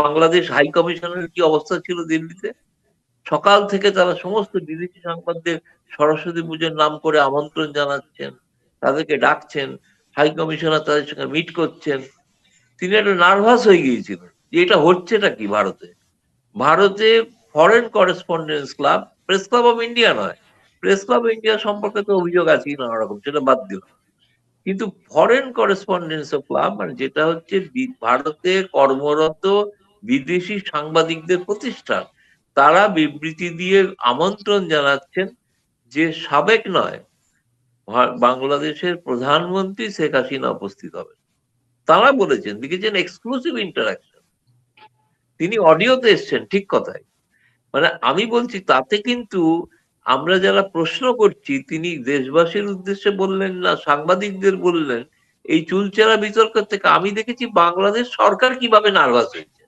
Bangladesh high কমিশনের কি অবস্থা ছিল দিল্লিতে? সকাল থেকে তারা সমস্ত বিদেশি সাংবাদিকদের সরস্বতী পুজোর নাম করে আমন্ত্রণ জানাচ্ছেন, তাদেরকে ডাকছেন, হাই কমিশনার তাদের সঙ্গে মিট করছেন। তিনি একটা নার্ভাস হয়ে গিয়েছিলেন যে এটা হচ্ছেটা কি ভারতে? ভারতে foreign correspondence club press club of India নয়। প্রেস ক্লাব ইন্ডিয়া সম্পর্কে তো অভিযোগ আছেই নানা রকম সেটা বাদ দিলাম। কিন্তু ফরেন করেসপন্ডেন্স ক্লাব মানে যেটা হচ্ছে ভারতে কর্মরত বিদেশি সাংবাদিকদের প্রতিষ্ঠান তারা বিবৃতি দিয়ে আমন্ত্রণ জানাচ্ছেন যে সাবেক নয় বাংলাদেশের প্রধানমন্ত্রী শেখ হাসিনা উপস্থিত হবেন। তারা বলেছেন, লিখেছেন এক্সক্লুসিভ ইন্টারাকশন তিনি অডিওতে এসছেন, ঠিক কথাই। মানে আমি বলছি, তাতে কিন্তু আমরা যারা প্রশ্ন করছি, তিনি দেশবাসীর উদ্দেশ্যে বললেন না, সাংবাদিকদের বললেন, এই চুলচেরা বিতর্ক থেকে আমি দেখেছি বাংলাদেশ সরকার কীভাবে নার্ভাস হয়েছে।